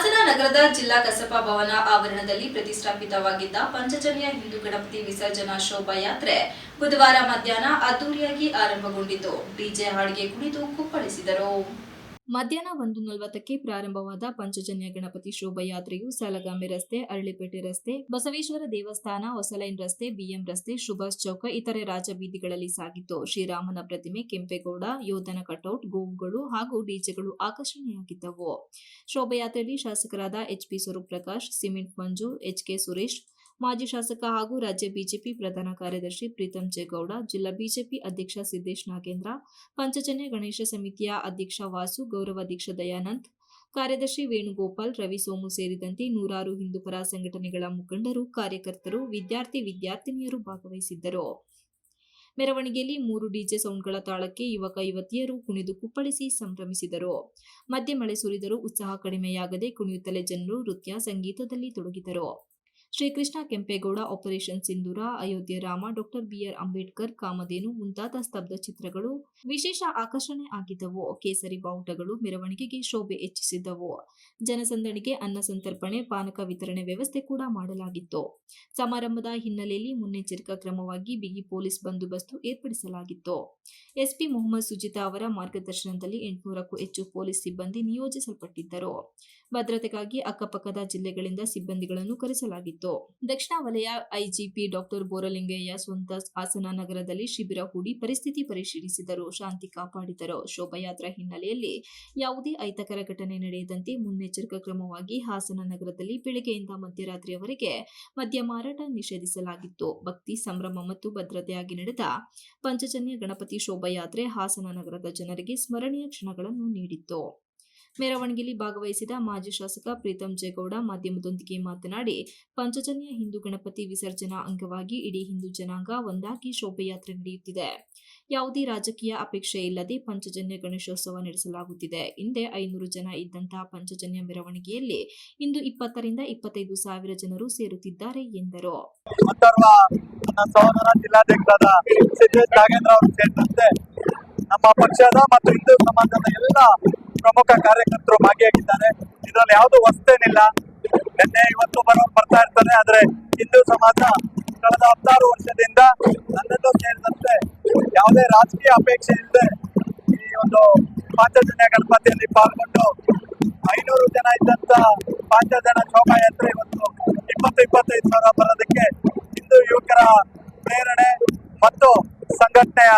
ಹಾಸನ ನಗರದ ಜಿಲ್ಲಾ ಕಸಪಾ ಭವನ ಆವರಣದಲ್ಲಿ ಪ್ರತಿಷ್ಠಾಪಿತವಾಗಿದ್ದ ಪಂಚಜನ್ಯ ಹಿಂದೂ ಗಣಪತಿ ವಿಸರ್ಜನಾ ಶೋಭಾಯಾತ್ರೆ ಬುಧವಾರ ಮಧ್ಯಾಹ್ನ ಅದ್ದೂರಿಯಾಗಿ ಆರಂಭಗೊಂಡಿತು. ಡಿಜೆ ಹಾಡಿಗೆ ಕುಣಿದು ಕುಪ್ಪಳಿಸಿದರು. ಮಧ್ಯಾಹ್ನ ಒಂದು ನಲವತ್ತಕ್ಕೆ ಪ್ರಾರಂಭವಾದ ಪಂಚಜನ್ಯ ಗಣಪತಿ ಶೋಭಾಯಾತ್ರೆಯು ಸಾಲಗಾಮೆ ರಸ್ತೆ, ಅರಳಿಪೇಟೆ ರಸ್ತೆ, ಬಸವೇಶ್ವರ ದೇವಸ್ಥಾನ, ಹೊಸಲೈನ್ ರಸ್ತೆ, ಬಿಎಂ ರಸ್ತೆ, ಸುಭಾಷ್ ಚೌಕ ಇತರೆ ರಾಜಬೀದಿಗಳಲ್ಲಿ ಸಾಗಿತ್ತು ಶ್ರೀರಾಮನ ಪ್ರತಿಮೆ ಕೆಂಪೇಗೌಡ, ಯೋಧನ ಕಟೌಟ್, ಗೋವುಗಳು ಹಾಗೂ ಡಿಜೆಗಳು ಆಕರ್ಷಣೆಯಾಗಿದ್ದವು. ಶೋಭಾಯಾತ್ರೆಯಲ್ಲಿ ಶಾಸಕರಾದ HP Swaroop Prakash, cement Manju HK Suresh ಮಾಜಿ ಶಾಸಕ ಹಾಗೂ ರಾಜ್ಯ ಬಿಜೆಪಿ ಪ್ರಧಾನ ಕಾರ್ಯದರ್ಶಿ ಪ್ರೀತಂ ಜೇಗೌಡ, ಜಿಲ್ಲಾ ಬಿಜೆಪಿ ಅಧ್ಯಕ್ಷ ಸಿದ್ದೇಶ್ ನಾಗೇಂದ್ರ, ಪಂಚಜನ್ಯ ಗಣೇಶ ಸಮಿತಿಯ ಅಧ್ಯಕ್ಷ ವಾಸು ಗೌರವಾಧ್ಯಕ್ಷ ದಯಾನಂದ್, ಕಾರ್ಯದರ್ಶಿ ವೇಣುಗೋಪಾಲ್, ರವಿ ಸೋಮು ಸೇರಿದಂತೆ ನೂರಾರು ಹಿಂದೂಪರ ಸಂಘಟನೆಗಳ ಮುಖಂಡರು, ಕಾರ್ಯಕರ್ತರು, ವಿದ್ಯಾರ್ಥಿ ವಿದ್ಯಾರ್ಥಿನಿಯರು ಭಾಗವಹಿಸಿದ್ದರು. ಮೆರವಣಿಗೆಯಲ್ಲಿ ಮೂರು ಡಿಜೆ ಸೌಂಡ್ಗಳ ತಾಳಕ್ಕೆ ಯುವಕ ಯುವತಿಯರು ಕುಣಿದು ಕುಪ್ಪಳಿಸಿ ಸಂಭ್ರಮಿಸಿದರು. ಮಧ್ಯೆ ಮಳೆ ಸುರಿದರೂ ಉತ್ಸಾಹ ಕಡಿಮೆಯಾಗದೆ ಕುಣಿಯುತ್ತಲೇ ಜನರು ನೃತ್ಯ, ಸಂಗೀತದಲ್ಲಿ ತೊಡಗಿದರು. Shrikrishna Kempegowda operation Sindoor Ayodhya Rama doctor BR Ambedkar Kamadhenu ಮುಂತಾದ ಸ್ತಬ್ಧ ಚಿತ್ರಗಳು ವಿಶೇಷ ಆಕರ್ಷಣೆ ಆಗಿದ್ದವು. ಕೇಸರಿ ಬಾವುಟಗಳು ಮೆರವಣಿಗೆಗೆ ಶೋಭೆ ಹೆಚ್ಚಿಸಿದ್ದವು. ಜನಸಂದಣಿಗೆ ಅನ್ನ ಸಂತರ್ಪಣೆ, ಪಾನಕ ವಿತರಣೆ ವ್ಯವಸ್ಥೆ ಕೂಡ ಮಾಡಲಾಗಿತ್ತು. ಸಮಾರಂಭದ ಹಿನ್ನೆಲೆಯಲ್ಲಿ ಮುನ್ನೆಚ್ಚರಿಕಾ ಕ್ರಮವಾಗಿ ಬಿಗಿ ಪೊಲೀಸ್ ಬಂದೋಬಸ್ತು ಏರ್ಪಡಿಸಲಾಗಿತ್ತು. ಎಸ್ಪಿ ಮೊಹಮ್ಮದ್ ಸುಜಿತಾ ಅವರ ಮಾರ್ಗದರ್ಶನದಲ್ಲಿ ಎಂಟುನೂರಕ್ಕೂ ಹೆಚ್ಚು ಪೊಲೀಸ್ ಸಿಬ್ಬಂದಿ ನಿಯೋಜಿಸಲ್ಪಟ್ಟಿದ್ದರು. ಭದ್ರತೆಗಾಗಿ ಅಕ್ಕಪಕ್ಕದ ಜಿಲ್ಲೆಗಳಿಂದ ಸಿಬ್ಬಂದಿಗಳನ್ನು ಕರೆಸಲಾಗಿತ್ತು. ದಕ್ಷಿಣ ವಲಯ ಐಜಿಪಿ ಡಾಕ್ಟರ್ ಬೋರಲಿಂಗಯ್ಯ ಸ್ವಂತ ಹಾಸನ ನಗರದಲ್ಲಿ ಶಿಬಿರ ಹೂಡಿ ಪರಿಸ್ಥಿತಿ ಪರಿಶೀಲಿಸಿದರು. ಶಾಂತಿ ಕಾಪಾಡಿದರು. ಶೋಭಾಯಾತ್ರಾ ಹಿನ್ನೆಲೆಯಲ್ಲಿ ಯಾವುದೇ ಅಹಿತಕರ ಘಟನೆ ನಡೆಯದಂತೆ ಮುನ್ನೆಚ್ಚರಿಕಾ ಕ್ರಮವಾಗಿ ಹಾಸನ ನಗರದಲ್ಲಿ ಬೆಳಗ್ಗೆಯಿಂದ ಮಧ್ಯರಾತ್ರಿಯವರೆಗೆ ಮದ್ಯ ಮಾರಾಟ ನಿಷೇಧಿಸಲಾಗಿತ್ತು. ಭಕ್ತಿ ಸಂಭ್ರಮ ಮತ್ತು ಭದ್ರತೆಯಾಗಿ ನಡೆದ ಪಂಚಜನ್ಯ ಗಣಪತಿ ಶೋಭಾಯಾತ್ರೆ ಹಾಸನ ನಗರದ ಜನರಿಗೆ ಸ್ಮರಣೀಯ ಕ್ಷಣಗಳನ್ನು ನೀಡಿತ್ತು. ಮೆರವಣಿಗೆಯಲ್ಲಿ ಭಾಗವಹಿಸಿದ ಮಾಜಿ ಶಾಸಕ ಪ್ರೀತಂ ಜೇಗೌಡ ಮಾಧ್ಯಮದೊಂದಿಗೆ ಮಾತನಾಡಿ, ಪಂಚಜನ್ಯ ಹಿಂದೂ ಗಣಪತಿ ವಿಸರ್ಜನಾ ಅಂಗವಾಗಿ ಇಡೀ ಹಿಂದೂ ಜನಾಂಗ ಒಂದಾಗಿ ಶೋಭಾಯಾತ್ರೆ ನಡೆಯುತ್ತಿದೆ. ಯಾವುದೇ ರಾಜಕೀಯ ಅಪೇಕ್ಷೆ ಇಲ್ಲದೆ ಪಂಚಜನ್ಯ ಗಣೇಶೋತ್ಸವ ನಡೆಸಲಾಗುತ್ತಿದೆ. ಹಿಂದೆ ಐನೂರು ಜನ ಇದ್ದಂತಹ ಪಂಚಜನ್ಯ ಮೆರವಣಿಗೆಯಲ್ಲಿ ಇಂದು ಇಪ್ಪತ್ತರಿಂದ ಇಪ್ಪತ್ತೈದು ಸಾವಿರ ಜನರು ಸೇರುತ್ತಿದ್ದಾರೆ ಎಂದರು. ನಮ್ಮ ಪಕ್ಷದ ಮತ್ತು ಹಿಂದೂ ಸಮಾಜದ ಎಲ್ಲ ಪ್ರಮುಖ ಕಾರ್ಯಕರ್ತರು ಭಾಗಿಯಾಗಿದ್ದಾರೆ. ಇದರಲ್ಲಿ ಯಾವುದು ಹೊಸ್ತೇನಿಲ್ಲ ನಿನ್ನೆ ಇವತ್ತು ಬರೋ ಬರ್ತಾ ಇರ್ತಾರೆ ಆದ್ರೆ ಹಿಂದೂ ಸಮಾಜ ಕಳೆದ ಹತ್ತಾರು ವರ್ಷದಿಂದ ನನ್ನೆಲ್ಲೂ ಸೇರಿದಂತೆ ಯಾವುದೇ ರಾಜಕೀಯ ಅಪೇಕ್ಷೆ ಇಲ್ಲದೆ ಈ ಒಂದು ಪಾಂಚಜನ್ಯ ಗಣಪತಿಯಲ್ಲಿ ಪಾಲ್ಗೊಂಡು ಐನೂರು ಜನ ಇದ್ದಂತ ಪಾಂಚಜನ ಶೋಭಾಯಾತ್ರೆ ಇವತ್ತು ಇಪ್ಪತ್ತು, ಇಪ್ಪತ್ತೈದು ಸಾವಿರ ಬರೋದಕ್ಕೆ ಹಿಂದೂ ಯುವಕರ ಪ್ರೇರಣೆ ಮತ್ತು ಸಂಘಟನೆಯ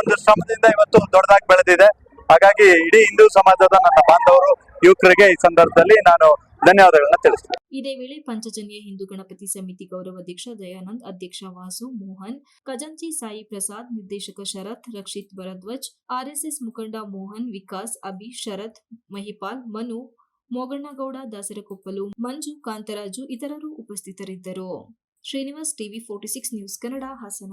ಒಂದು ಶ್ರಮದಿಂದ ಇವತ್ತು ದೊಡ್ಡದಾಗಿ ಬೆಳೆದಿದೆ. ಹಾಗಾಗಿ ಇಡೀ ಹಿಂದೂ ಸಮಾಜದ ನನ್ನ ಬಾಂಧವರು, ಯುವಕರಿಗೆ ಈ ಸಂದರ್ಭದಲ್ಲಿ ನಾನು ಧನ್ಯವಾದಗಳನ್ನ ತಿಳಿಸ್ತೇನೆ. ಇದೇ ವೇಳೆ ಪಂಚಜನ್ಯ ಹಿಂದೂ ಗಣಪತಿ ಸಮಿತಿ ಗೌರವಾಧ್ಯಕ್ಷ ದಯಾನಂದ್, ಅಧ್ಯಕ್ಷ ವಾಸು ಮೋಹನ್, ಖಜಾಂಚಿ ಸಾಯಿ ಪ್ರಸಾದ್, ನಿರ್ದೇಶಕ ಶರತ್, ರಕ್ಷಿತ್ ಭರದ್ವಜ್, ಆರ್ಎಸ್ಎಸ್ ಮುಖಂಡ ಮೋಹನ್, ವಿಕಾಸ್, ಅಭಿ, ಶರತ್, ಮಹಿಪಾಲ್, ಮನು, ಮೋಗಣ್ಣಗೌಡ, ದಾಸರಕೊಪ್ಪಲು, ಮಂಜು, ಕಾಂತರಾಜು ಇತರರು ಉಪಸ್ಥಿತರಿದ್ದರು. Srinivas TV forty six news Kannada Hassan.